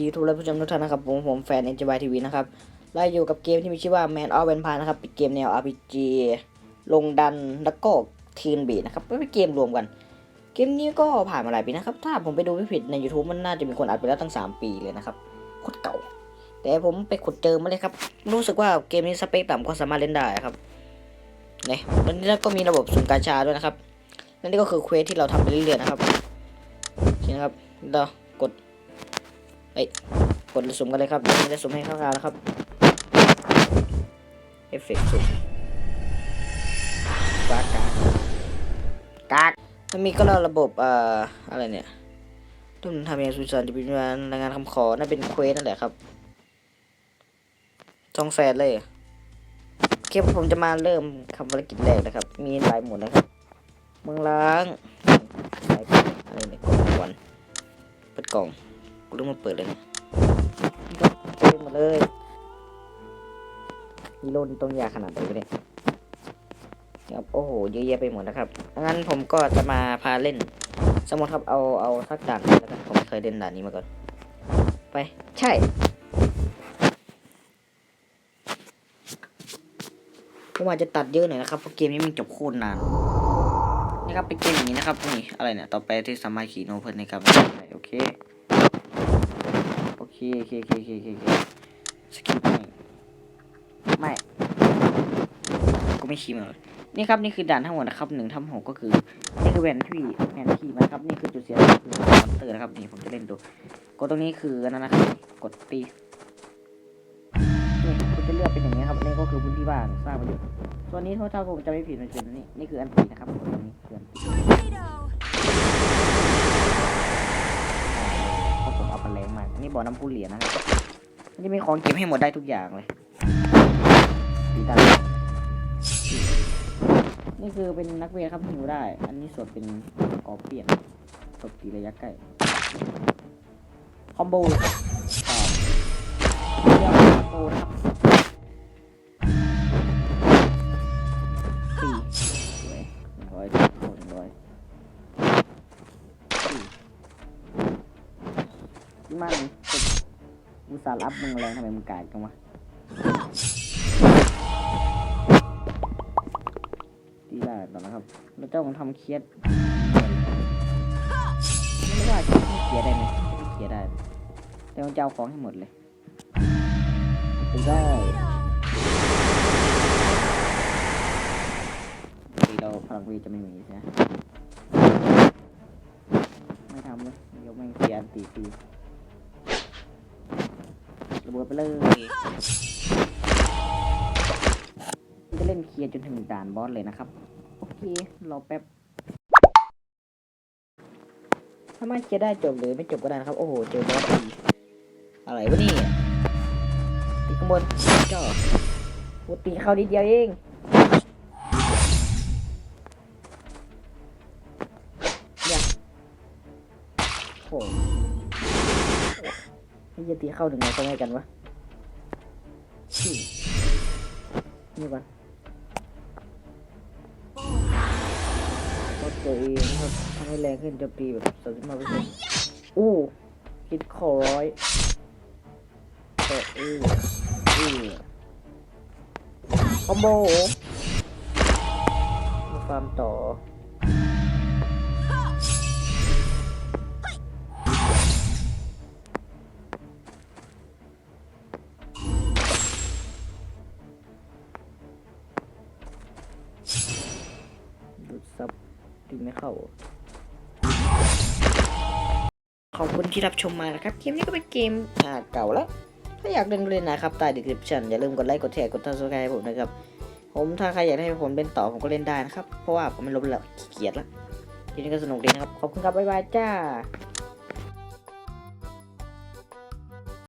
ยูทูบและผู้ชมทุกท่านนะครับผมผมแฟน n j y TV นะครับไล่อยู่กับเกมที่มีชื่อว่า Man of Vampire นะครับเป็นเกมแนว RPG ลงดันแล้วก็ทีนบีนะครับเป็นเกมรวมกัน เกมนี้ก็ผ่านมาหลายปีนะครับ ถ้าผมไปดูไม่ผิดใน YouTube มันน่าจะมีคนอัดไปแล้วตั้ง 3 ปีเลยนะครับโคตรเก่า แต่ผมไปขุดเจอมาเลยครับ รู้สึกว่าเกมนี้สเปคต่ำก็สามารถเล่นได้ครับเนี่ยตอนนี้ก็มีระบบสุ่มกาชาด้วยนะครับและนี่ก็คือเควสที่เราทำไปเรื่อยๆนะครับโอเคนะครับเรากด เอ้ยกดสุ่มกันเลยครับเดี๋ยวมันจะสุ่มให้เข้าวๆนะครับเอฟเฟกต์สุ่มกากากกากมันมีก็ระบบเอ่ออะไรเนี่ยต้องทำย่างสุดสันจะเป็นงานรายงานคำขอน่าเป็นเควสนั่นแหละครับจองแฟนเลยโอเคผมจะมาเริ่มคำภารกิจแรกนะครับ มีหลายหมดนะครับ เมืองล้างอะไรเนี่ยกล่องก่อนเปิดกล่อง กูต้องมาเปิดเลยเนี่ยเปิดมาเลยฮีโร่นี่ต้องยาขนาดไหนเนี่ยครับโอ้โหเยอะแยะไปหมดนะครับงั้นผมก็จะมาพาเล่น สมมติครับเอาเอาสักด่านแล้วกันผมไม่เคยเล่นด่านนี้มาก่อน ไป ใช่ผมอาจจะตัดเยอะหน่อยนะครับเพราะเกมนี้มันจบโคตรนานนี่ครับเป็นเกมอย่างนี้นะครับนี่อะไรเนี่ยต่อไปที่สามารถขี่โนเพิ่นในการโอเค โอเคโอเคโอเคโอเคโอเคสกิปไม่ไม่ก็ไม่ชี้มเลยนี่ครับนี่คือด่านทั้งหมดนะครับหนึ่งทับหกก็คือ นี่คือแผนที่แผนที่นะครับ นี่คือจุดเสียคือมอนเตอร์นะครับนี่ผมจะเล่นดูกดตรงนี้คือนนั้นนะครับกดตีนี่คุณจะเลือกเป็นอย่างนี้ครับนี่ก็คือพื้นที่ว่างสร้างมาอยู่ส่วนนี้ถ้าผมจะไม่ผิดมันเป็นนี่นี่คืออันตีนะครับตรงนี้คืออันตี บ่อน้ำพุเหรียญนะครับมันจะมีของเก็บให้หมดได้ทุกอย่างเลยตีตานี่คือเป็นนักเวทครับหิวได้ อันนี้สดเป็นกอเปียนตบตีระยะใกล้ คอมโบเรียกว่าคอมโบนะครับสี่สวยหนึ่งร้อยหนึ่งร้อย มันติดอุตส่าห์รับมึงแรงทำไมมึงกายจังวะดีได้ตอนนะครับ แล้วเจ้าของทำเครียดไม่ว่าจะเครียดได้ไหมเครียดได้ แต่มันจะเอาของให้หมดเลยดีได้ดีเราพลังวีจะไม่มีใช่ไหมไม่ทำเลยยกไม่เสียอันตีที ระเบิดไปเลยจะเล่นเคลียร์จนถึงด่านบอสเลยนะครับ โอเครอแป๊บถ้ามันเคลียร์ได้จบหรือไม่จบก็ได้นะครับ โอ้โห เจอบอสดีอะไรวะนี่ตีข้างบนจ้าโอ้ตีเข้านิดเดียวเองเนี่ยโอ้ ที่จะตีเข้าถึงไหนกันวะชี่นี่ก่อนลดตัวเองครับทำให้แรงขึ้นจะปีแบบสามสิบห้าเปอร์เซ็นต์อู้คิดขอร้อยแต่อู้อู้คอมโบมาฟาร์มต่อ ซับตีไม่เข้า ขอบคุณที่รับชมมานะครับ เกมนี้ก็เป็นเกมอ่าเก่าแล้ว ถ้าอยากเล่นเล่นนะครับใต้ดีคริปชั่นอย่าลืมกดไลค์กดแชร์กดติดตามให้ผมนะครับ ผมถ้าใครอยากให้ผมเป็นต่อผมก็เล่นได้นะครับ เพราะว่าผมไม่ลบแล้วขี้เกียจแล้วทีนี้ก็สนุกดีนะครับ ขอบคุณครับบ๊ายบายจ้า